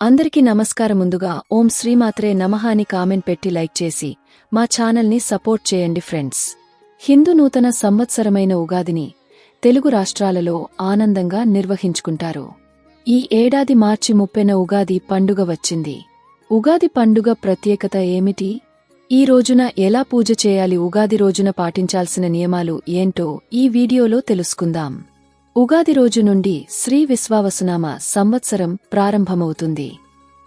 అందరికీ నమస్కారం ముందుగా ఓం శ్రీమాత్రే నమః అని కామెంట్ పెట్టి లైక్ చేసి మా ఛానల్ని సపోర్ట్ చేయండి ఫ్రెండ్స్. హిందూ నూతన సంవత్సరమైన ఉగాదిని తెలుగు రాష్ట్రాలలో ఆనందంగా నిర్వహించుకుంటారు. ఈ ఏడాది మార్చి ముప్పెన ఉగాది పండుగ వచ్చింది. ఉగాది పండుగ ప్రత్యేకత ఏమిటి? ఈ రోజున ఎలా పూజ చేయాలి? ఉగాది రోజున పాటించాల్సిన నియమాలు ఏంటో ఈ వీడియోలో తెలుసుకుందాం. ఉగాది రోజు నుండి శ్రీ విశ్వావసునామ సంవత్సరం ప్రారంభమవుతుంది.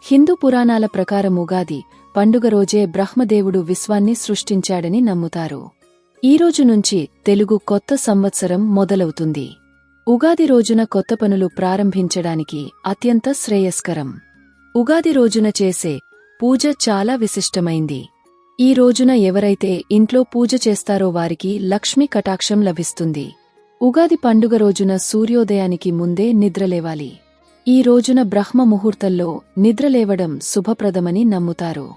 హిందూ పురాణాల ప్రకారం ఉగాది పండుగ రోజే బ్రహ్మదేవుడు విశ్వాన్ని సృష్టించాడని నమ్ముతారు. ఈ రోజు నుంచి తెలుగు కొత్త సంవత్సరం మొదలవుతుంది. ఉగాది రోజున కొత్త పనులు ప్రారంభించడానికి అత్యంత శ్రేయస్కరం. ఉగాది రోజున చేసే పూజ చాలా విశిష్టమైంది. ఈ రోజున ఎవరైతే ఇంట్లో పూజ చేస్తారో వారికి లక్ష్మీ కటాక్షం లభిస్తుంది. ఉగాది పండుగ రోజున సూర్యోదయానికి ముందే నిద్రలేవాలి. ఈ రోజున బ్రహ్మ ముహూర్తంలో నిద్రలేవడం శుభప్రదమని నమ్ముతారు.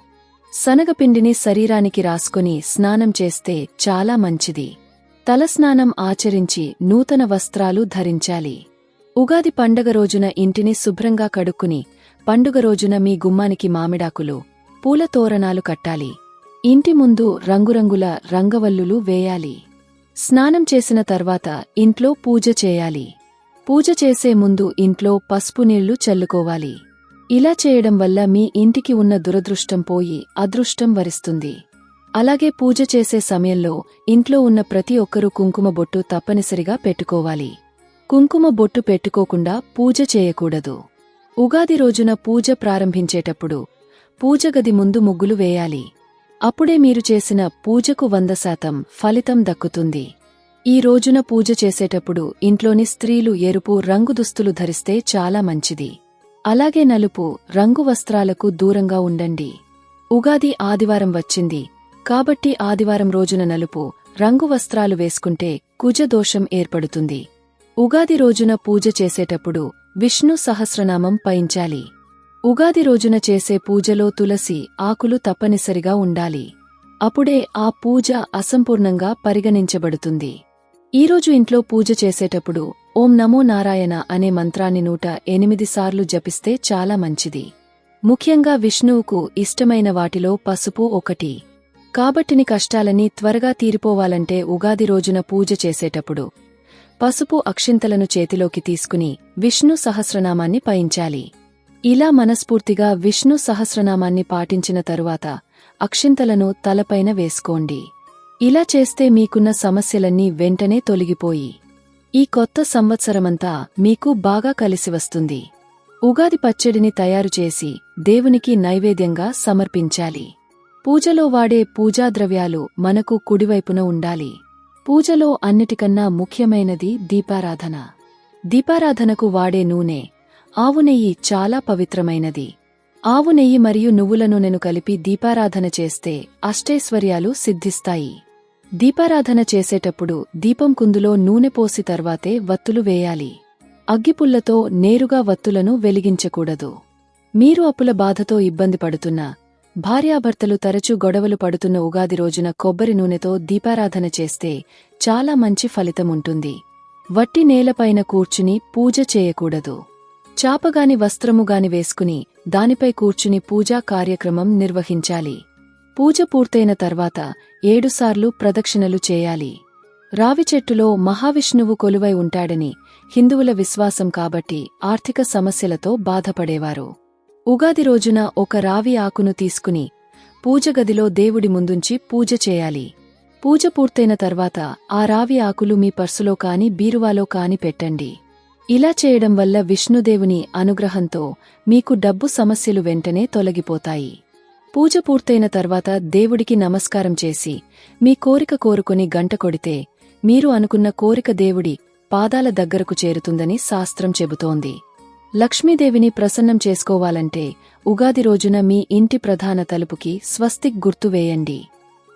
శనగపిండిని శరీరానికి రాసుకొని స్నానం చేస్తే చాలా మంచిది. తలస్నానం ఆచరించి నూతన వస్త్రాలు ధరించాలి. ఉగాది పండగ రోజున ఇంటిని శుభ్రంగా కడుక్కుని పండుగ రోజున మీ గుమ్మానికి మామిడాకులు పూల తోరణాలు కట్టాలి. ఇంటి ముందు రంగురంగుల రంగవల్లులు వేయాలి. స్నానం చేసిన తర్వాత ఇంట్లో పూజ చేయాలి. పూజ చేసే ముందు ఇంట్లో పసుపు నీళ్ళు చల్లుకోవాలి. ఇలా చేయడం వల్ల మీ ఇంటికి ఉన్న దురదృష్టం పోయి అదృష్టం వరిస్తుంది. అలాగే పూజ చేసే సమయంలో ఇంట్లో ఉన్న ప్రతి ఒక్కరూ కుంకుమ బొట్టు తప్పనిసరిగా పెట్టుకోవాలి. కుంకుమ బొట్టు పెట్టుకోకుండా పూజ చేయకూడదు. ఉగాది రోజున పూజ ప్రారంభించేటప్పుడు పూజగది ముందు ముగ్గులు వేయాలి. అప్పుడే మీరు చేసిన పూజకు వంద శాతం ఫలితం దక్కుతుంది. ఈ రోజున పూజ చేసేటప్పుడు ఇంట్లోని స్త్రీలు ఎరుపు రంగు దుస్తులు ధరిస్తే చాలా మంచిది. అలాగే నలుపు రంగు వస్త్రాలకు దూరంగా ఉండండి. ఉగాది ఆదివారం వచ్చింది. కాబట్టి ఆదివారం రోజున నలుపు రంగు వస్త్రాలు వేసుకుంటే కుజదోషం ఏర్పడుతుంది. ఉగాది రోజున పూజ చేసేటప్పుడు విష్ణు సహస్రనామం పయించాలి. ఉగాది రోజున చేసే పూజలో తులసి ఆకులు తప్పనిసరిగా ఉండాలి. అప్పుడే ఆ పూజ అసంపూర్ణంగా పరిగణించబడుతుంది. ఈరోజు ఇంట్లో పూజ చేసేటప్పుడు ఓం నమో నారాయణ అనే మంత్రాన్ని నూట ఎనిమిది సార్లు జపిస్తే చాలా మంచిది. ముఖ్యంగా విష్ణువుకు ఇష్టమైన వాటిలో పసుపు ఒకటి. కాబట్టిని కష్టాలని త్వరగా తీరిపోవాలంటే ఉగాది రోజున పూజ చేసేటప్పుడు పసుపు అక్షింతలను చేతిలోకి తీసుకుని విష్ణు సహస్రనామాన్ని పయించాలి ఇలా మనస్ఫూర్తిగా విష్ణు సహస్రనామాన్ని పాటించిన తరువాత అక్షింతలను తలపైన వేసుకోండి. ఇలా చేస్తే మీకున్న సమస్యలన్నీ వెంటనే తొలగిపోయి ఈ కొత్త సంవత్సరమంతా మీకు బాగా కలిసివస్తుంది ఉగాది పచ్చడిని తయారుచేసి దేవునికి నైవేద్యంగా సమర్పించాలి. పూజలో వాడే పూజాద్రవ్యాలు మనకు కుడివైపున ఉండాలి. పూజలో అన్నిటికన్నా ముఖ్యమైనది దీపారాధన. దీపారాధనకు వాడే నూనె ఆవు నెయ్యి చాలా పవిత్రమైనది. ఆవు నెయ్యి మరియు నువ్వుల నూనెను కలిపి దీపారాధన చేస్తే అష్టైశ్వర్యాలు సిద్ధిస్తాయి. దీపారాధన చేసేటప్పుడు దీపం కుందులో నూనె పోసి తర్వాతే వత్తులు వేయాలి. అగ్గిపుల్లతో నేరుగా వత్తులను వెలిగించకూడదు. మీరు అప్పుల బాధతో ఇబ్బంది పడుతున్నా భార్యాభర్తలు తరచూ గొడవలు పడుతున్న ఉగాది రోజున కొబ్బరి నూనెతో దీపారాధన చేస్తే చాలా మంచి ఫలితముంటుంది. వట్టి నేలపైన కూర్చుని పూజ చేయకూడదు. చాపగాని వస్త్రముగాని వేసుకుని దానిపై కూర్చుని పూజా కార్యక్రమం నిర్వహించాలి. పూజ పూర్తయిన తర్వాత ఏడుసార్లు ప్రదక్షిణలు చేయాలి. రావి చెట్టులో మహావిష్ణువు కొలువై ఉంటాడని హిందువుల విశ్వాసం కాబట్టి ఆర్థిక సమస్యలతో బాధపడేవారు. ఉగాది రోజున ఒక రావి ఆకును తీసుకుని పూజగదిలో దేవుడి ముందుంచి పూజ చేయాలి. పూజ పూర్తయిన తర్వాత ఆ రావి ఆకులు మీ పర్సులో కాని బీరువాలో కాని పెట్టండి. ఇలా చేయడం వల్ల విష్ణుదేవుని అనుగ్రహంతో మీకు డబ్బు సమస్యలు వెంటనే తొలగిపోతాయి. పూజ పూర్తయిన తర్వాత దేవుడికి నమస్కారం చేసి మీ కోరిక కోరుకుని గంట కొడితే మీరు అనుకున్న కోరిక దేవుడి పాదాల దగ్గరకు చేరుతుందని శాస్త్రం చెబుతోంది. లక్ష్మీదేవిని ప్రసన్నం చేసుకోవాలంటే ఉగాది రోజున మీ ఇంటి ప్రధాన తలుపుకి స్వస్తిక్ గుర్తు వేయండి.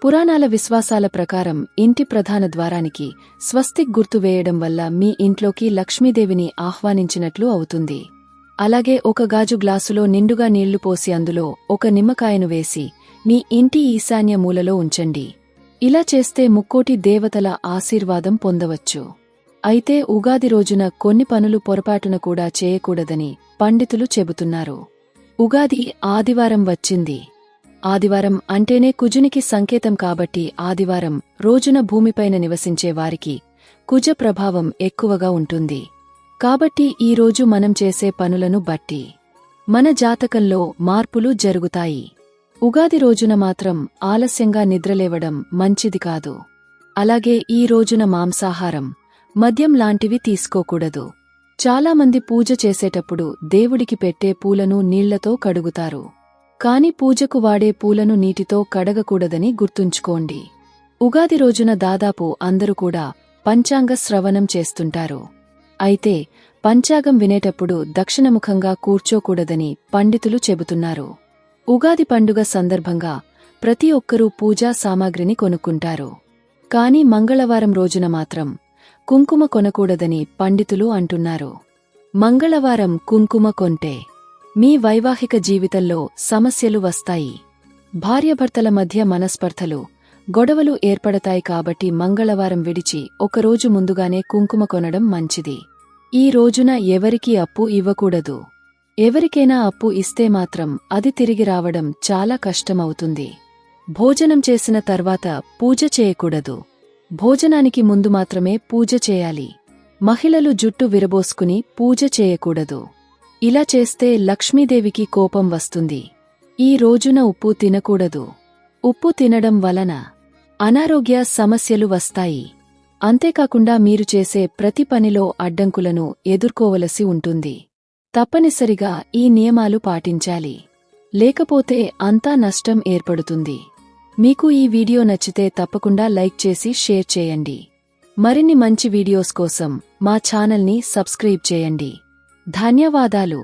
పురాణాల విశ్వాసాల ప్రకారం ఇంటి ప్రధాన ద్వారానికి స్వస్తిక్ గుర్తు వేయడం వల్ల మీ ఇంట్లోకి లక్ష్మీదేవిని ఆహ్వానించినట్లు అవుతుంది. అలాగే ఒక గాజు గ్లాసులో నిండుగా నీళ్ళు పోసి అందులో ఒక నిమ్మకాయను వేసి మీ ఇంటి ఈశాన్య మూలలో ఉంచండి. ఇలా చేస్తే ముక్కోటి దేవతల ఆశీర్వాదం పొందవచ్చు. అయితే ఉగాది రోజున కొన్ని పనులు పొరపాటున కూడా చేయకూడదని పండితులు చెబుతున్నారు. ఉగాది ఆదివారం వచ్చింది. ఆదివారం అంటేనే కుజునికి సంకేతం కాబట్టి ఆదివారం రోజున భూమిపైన నివసించే వారికి కుజ ప్రభావం ఎక్కువగా ఉంటుంది. కాబట్టి ఈ రోజు మనం చేసే పనులను బట్టి మన జాతకంలో మార్పులు జరుగుతాయి. ఉగాది రోజున మాత్రం ఆలస్యంగా నిద్రలేవడం మంచిది కాదు. అలాగే ఈ రోజున మాంసాహారం మద్యం లాంటివి తీసుకోకూడదు. చాలామంది పూజ చేసేటప్పుడు దేవుడికి పెట్టే పూలను నీళ్ళతో కడుగుతారు. కాని పూజకు వాడే పూలను నీటితో కడగకూడదని గుర్తుంచుకోండి. ఉగాది రోజున దాదాపు అందరూ కూడా పంచాంగ శ్రవణం చేస్తుంటారు. అయితే పంచాగం వినేటప్పుడు దక్షిణముఖంగా కూర్చోకూడదని పండితులు చెబుతున్నారు. ఉగాది పండుగ సందర్భంగా ప్రతి ఒక్కరూ పూజా సామాగ్రిని కొనుక్కుంటారు. కాని మంగళవారం రోజున మాత్రం కుంకుమ కొనకూడదని పండితులు అంటున్నారు. మంగళవారం కుంకుమ కొంటే మీ వైవాహిక జీవితంలో సమస్యలు వస్తాయి. భార్యాభర్తల మధ్య మనస్పర్ధలు గొడవలు ఏర్పడతాయి కాబట్టి మంగళవారం విడిచి ఒకరోజు ముందుగానే కుంకుమ కొనడం మంచిది. ఈ రోజున ఎవరికీ అప్పు ఇవ్వకూడదు. ఎవరికైనా అప్పు ఇస్తే మాత్రం అది తిరిగి రావడం చాలా కష్టమవుతుంది. భోజనం చేసిన తర్వాత పూజ చేయకూడదు. భోజనానికి ముందు మాత్రమే పూజ చేయాలి. మహిళలు జుట్టు విరబోసుకుని పూజ చేయకూడదు. ఇలా చేస్తే లక్ష్మీదేవికి కోపం వస్తుంది. ఈ రోజున ఉప్పు తినకూడదు. ఉప్పు తినడం వలన అనారోగ్య సమస్యలు వస్తాయి. అంతేకాకుండా మీరు చేసే ప్రతి పనిలో అడ్డంకులను ఎదుర్కోవలసి ఉంటుంది. తప్పనిసరిగా ఈ నియమాలు పాటించాలి. లేకపోతే అంతా నష్టం ఏర్పడుతుంది. మీకు ఈ వీడియో నచ్చితే తప్పకుండా లైక్ చేసి షేర్ చేయండి. మరిన్ని మంచి వీడియోస్ కోసం మా ఛానల్ని సబ్స్క్రైబ్ చేయండి. ధన్యవాదాలు